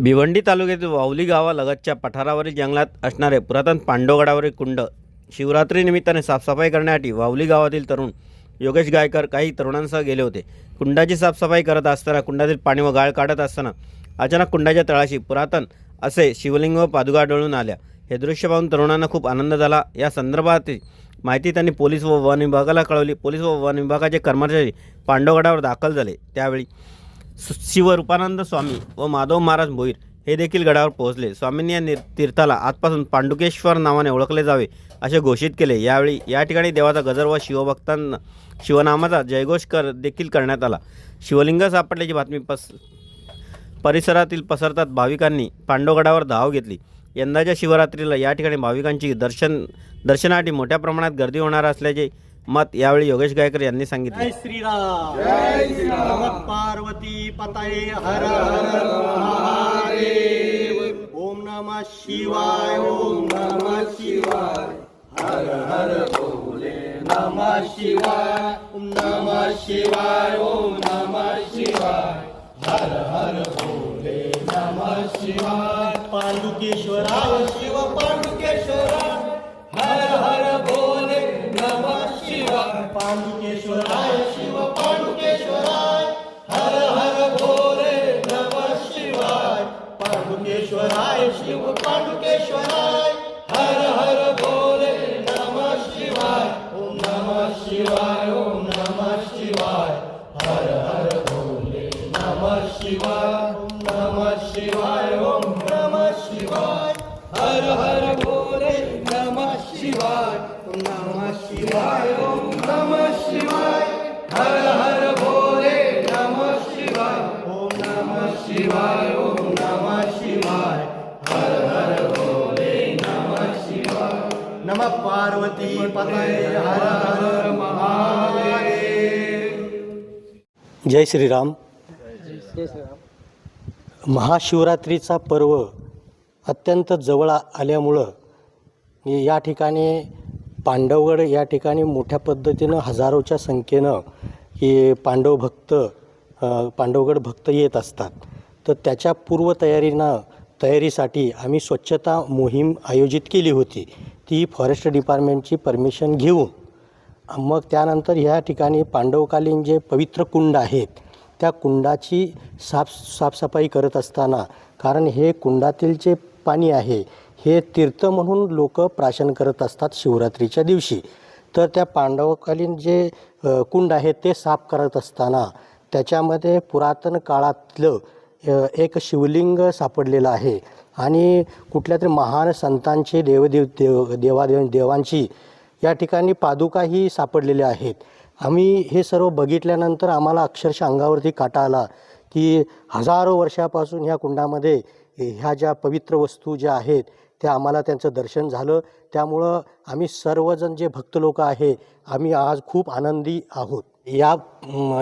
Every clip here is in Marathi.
भिवंडी तालुक्यातील वावली गावालगतच्या पठारावरील जंगलात असणारे पुरातन पांडवगडावरील कुंड शिवरात्रीनिमित्ताने साफसफाई करण्यासाठी वावली गावातील तरुण योगेश गायकर काही तरुणांसह गेले होते. कुंडाची साफसफाई करत असताना कुंडातील पाणी व गाळ काढत असताना अचानक कुंडाच्या तळाशी पुरातन असे शिवलिंग व पादुका आढळून आल्या. हे दृश्य पाहून तरुणांना खूप आनंद झाला. या संदर्भातील माहिती त्यांनी पोलीस व वन विभागाला कळवली. पोलीस व वन विभागाचे कर्मचारी पांडवगडावर दाखल झाले. त्यावेळी शिवरूपानंद स्वामी व माधव महाराज भोईर हे देखील गडावर पोहोचले. स्वामींनी या तीर्थाला आजपासून पांडुकेश्वर नावाने ओळखले जावे असे घोषित केले. यावेळी या ठिकाणी देवाचा गजर व शिवभक्तांना शिवनामाचा जयघोष कर देखील करण्यात आला. शिवलिंग सापडल्याची बातमी पस परिसरातील पसरतात भाविकांनी पांडवगडावर धाव घेतली. यंदाच्या शिवरात्रीला या ठिकाणी भाविकांची दर्शन दर्शनासाठी मोठ्या प्रमाणात गर्दी होणार असल्याचे मत यावेळी योगेश गायकर यांनी सांगितले. जय श्रीराम. जय श्रीराम पार्वती पताये हर हर महादेव. ओम नमः शिवाय ओम नमः शिवाय. हर हर भोले नमः शिवाय. ओम नमः शिवाय ओम नमः शिवाय. हर हर भोले नमः शिवाय. पांडुकेश्वरा शिव पांडुकेश्वरा हर हर भोले शिव पांडुकेश्वराय शिव पांडुकेश्वराय हर हर भोले नम शिवाय पांडुकेश्वराय शिव पांडुकेश्वराय हर हर भोले नम शिवाय ओम नम शिवाय ओम नम शिवाय हर हर भोले नम शिवाय ओम नम शिवाय ओम नम शिवाय हर हर भोले नम शिवाय शिवाय ओम नमः शिवाय. हर हर भोले नमः शिवाय. ओम नमः शिवाय ओम नमः शिवाय. हर हर भोले नमः शिवाय. नमः पार्वती पतये हर हर महादेव. जय श्रीराम. महाशिवरात्रीचा पर्व अत्यंत जवळ आल्यामुळं या ठिकाणी पांडवगड या ठिकाणी मोठ्या पद्धतीनं हजारोच्या संख्येनं हे पांडव भक्त पांडवगड भक्त येत असतात. तर त्याच्या पूर्वतयारीनं तयारीसाठी आम्ही स्वच्छता मोहीम आयोजित केली होती. ती फॉरेस्ट डिपार्टमेंटची परमिशन घेऊन. मग त्यानंतर ह्या ठिकाणी पांडवकालीन जे पवित्र कुंड आहेत त्या कुंडाची साफ साफसफाई करत असताना कारण हे कुंडातील जे पाणी आहे हे तीर्थ म्हणून लोक प्राशन करत असतात शिवरात्रीच्या दिवशी. तर त्या पांडवकालीन जे कुंड आहेत ते साफ करत असताना त्याच्यामध्ये पुरातन काळातलं एक शिवलिंग सापडलेलं आहे. आणि कुठल्या तरी महान संतांचे देवदेव देव देवादेव देवांची या ठिकाणी पादुकाही सापडलेल्या आहेत. आम्ही हे सर्व बघितल्यानंतर आम्हाला अक्षरशः अंगावरती काटा आला की हजारो वर्षापासून ह्या कुंडामध्ये ह्या ज्या पवित्र वस्तू ज्या आहेत ते आम्हाला त्यांचं दर्शन झालं. त्यामुळं आम्ही सर्वजण जे भक्त लोक आहे आम्ही आज खूप आनंदी आहोत. या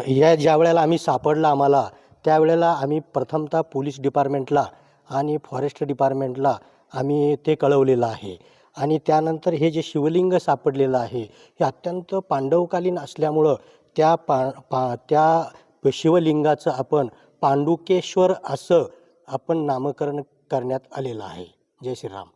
या ज्या वेळेला आम्ही सापडला आम्हाला त्यावेळेला आम्ही प्रथमतः पोलीस डिपार्टमेंटला आणि फॉरेस्ट डिपार्टमेंटला आम्ही ते कळवलेलं आहे. आणि त्यानंतर हे जे शिवलिंग सापडलेलं आहे हे अत्यंत पांडवकालीन असल्यामुळं त्या पा पा त्या शिवलिंगाचं आपण पांडुकेश्वर असं आपण नामकरण करण्यात आलेलं आहे. जय श्रीराम